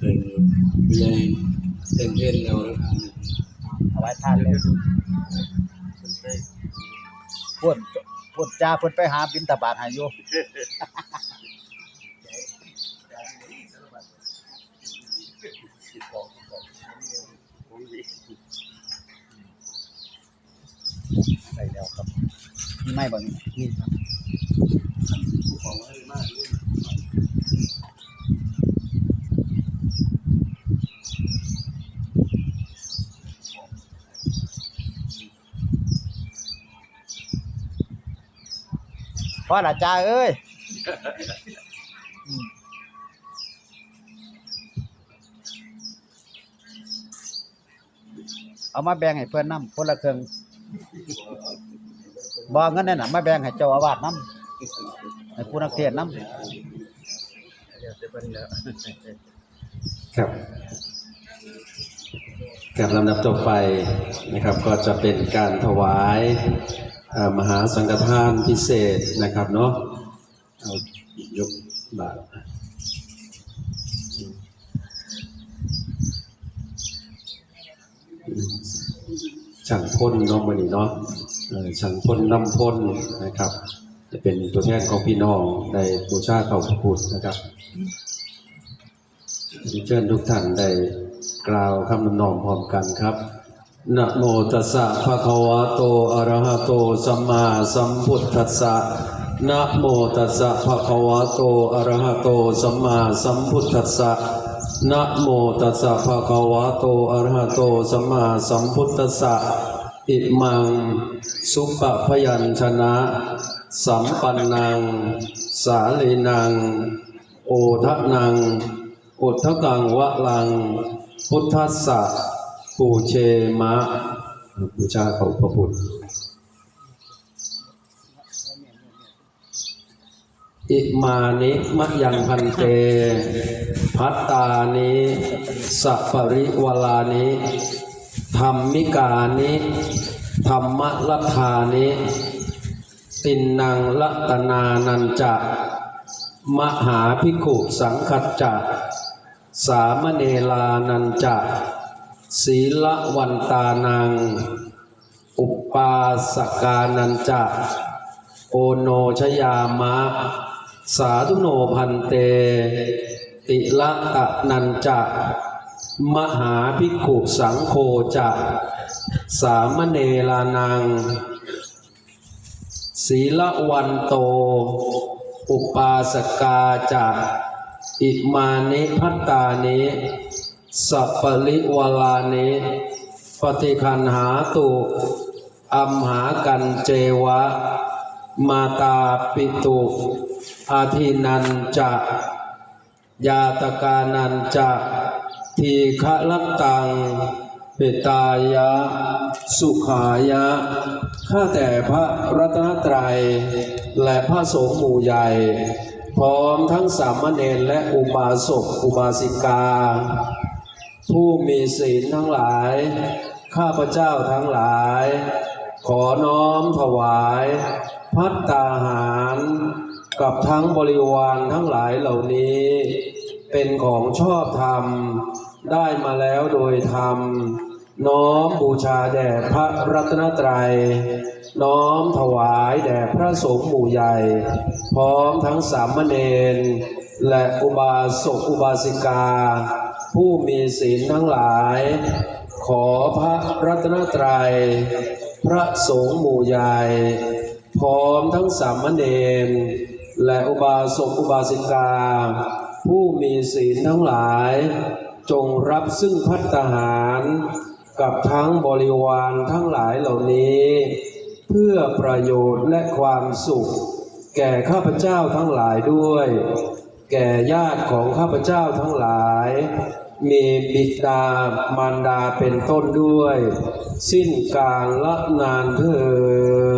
เออมีอะไรเต็มเย็นแล้วนะครับเอาไว้ทานเลยพูดพูดจาเพิ่นไปหาบิณฑบาตให้อยู่ไปแล้วครับมีไม่บ่มีนี่ครับ พ่อละจ้าเอ้ยเอามาแบ่งให้เพื่อนน้ำคนละครึ่งบ่เงินนั่นน่ะมาแบ่งให้เจ้าอาวาสน้ำให้ผู้นักเทศน์น้ำครับกับลำดับต่อไปนะครับ ก็จะเป็นการถวาย มหาสังฆทานพิเศษนะครับเนาะเอายกบาตรช่างพ่นน้องมันนี่เนาะเอ่อช่างพ่นน้ำพ่นนะครับ จะเป็นตัวแทนของพี่น้องในบูชาเขาพระพุทธนะครับเชิญทุกท่านได้กล่าวคำนำนองพร้อมกันครับ นะโมตัสสะภะคะวะโตอะระหะโตสัมมาสัมพุทธัสสะนะโมตัสสะภะคะวะโตอะระหะโตสัมมาสัมพุทธัสสะนะโมตัสสะภะคะวะโตอะระหะโตสัมมาสัมพุทธัสสะอิมัง สุปะพยัญชนะ สัมปันนัง สาลีนัง โอทะนัง อุทธกังวะลัง พุทธัสสะ ปูเชมะบูชาเขาพระพุทธอิมานิมะยังพันเต พัตตานิสัปริวลานิธรรมิกานิธรรมลัทธานิ ตินนางลัตนานันจะมหาภิกขุสังคัจจะสามเณลานันจะ ศีลวันตานัง อุปาสกานันจะโอโนชยามะ สาธุโนพันเต ติละตะนันจะมหาภิกขุสังโฆจะสามเณลานังศีลวันโต อุปาสกาจะอิมานิพัตตานิ สัปริวลานิปฏิคันหาตุอัมหากันเจวะ มาตาปิตุอาทินันจะยาตกานันจะทีฆะลัตตังเปตายะ สุขายะ ข้าแต่พระรัตนตรัย และพระสงฆ์หมู่ใหญ่ พร้อมทั้งสามเณรและอุบาสกอุบาสิกา ผู้มีศีลทั้งหลาย ข้าพเจ้าทั้งหลาย ขอน้อมถวาย พัตตาหาร กับทั้งบริวารทั้งหลายเหล่านี้ เป็นของชอบธรรม ได้มาแล้วโดยธรรม น้อมบูชาแด่พระรัตนตรัย น้อมถวายแด่พระสงฆ์หมู่ใหญ่ พร้อมทั้งสามเณรและอุบาสกอุบาสิกา ผู้มีศีลทั้งหลาย ขอพระรัตนตรัย พระสงฆ์หมู่ใหญ่ พร้อมทั้งสามเณรและอุบาสกอุบาสิกา ผู้มีศีลทั้งหลาย จงรับซึ่งพัตตาหาร กับทั้งบริวารทั้งหลายเหล่านี้ เพื่อประโยชน์และความสุข แก่ข้าพเจ้าทั้งหลายด้วย แก่ญาติของข้าพเจ้าทั้งหลาย มีบิดามารดาเป็นต้นด้วย สิ้นกาลละนานเถิด